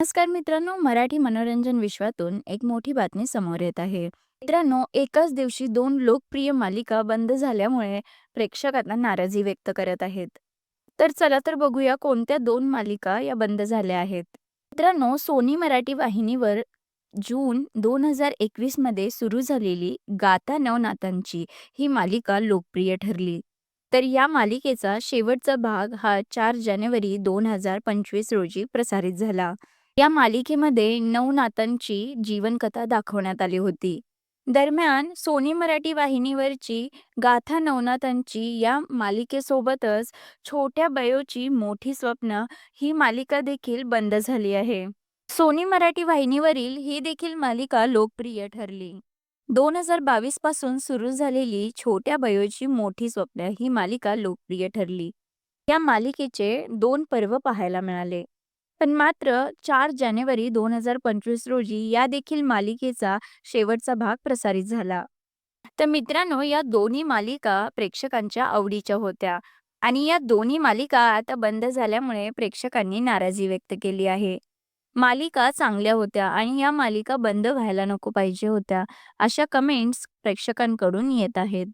नमस्कार मित्रांनो, मराठी मनोरंजन विश्वातून एक मोठी बातमी समोर येत आहे. मित्रांनो, एकाच दिवशी दोन लोकप्रिय मालिका बंद झाल्यामुळे प्रेक्षक आता नाराजी व्यक्त करत आहेत. तर चला तर बघूया कोणत्या दोन मालिका या बंद झाल्या आहेत. मित्रांनो, सोनी मराठी वाहिनीवर जून 2021 मध्ये सुरू झालेली गाता नवनाथांची ही मालिका लोकप्रिय ठरली. तर या मालिकेचा शेवटचा भाग हा चार जानेवारी 2025 रोजी प्रसारित झाला. या मालिकेमध्ये नवनाथांची जीवनकथा दाखवण्यात आली होती. दरम्यान, सोनी मराठी वाहिनीवरची गाथा नवनाथांची या मालिकेसोबतच छोट्या बयोची मोठी स्वप्न ही मालिका देखील बंद झाली आहे. सोनी मराठी वाहिनीवरील ही देखील मालिका लोकप्रिय ठरली. 2022 पासून सुरू झालेली छोट्या बयोची मोठी स्वप्न ही मालिका लोकप्रिय ठरली. या मालिकेचे दोन पर्व पाहायला मिळाले. पण मात्र चार जानेवारी 2025 रोजी या देखील मालिकेचा शेवटचा भाग प्रसारित झाला. तर मित्रांनो, या दोन्ही मालिका प्रेक्षकांच्या आवडीच्या होत्या आणि या दोन्ही मालिका आता बंद झाल्यामुळे प्रेक्षकांनी नाराजी व्यक्त केली आहे. मालिका चांगल्या होत्या आणि या मालिका बंद व्हायला नको पाहिजे होत्या, अशा कमेंट्स प्रेक्षकांकडून येत आहेत.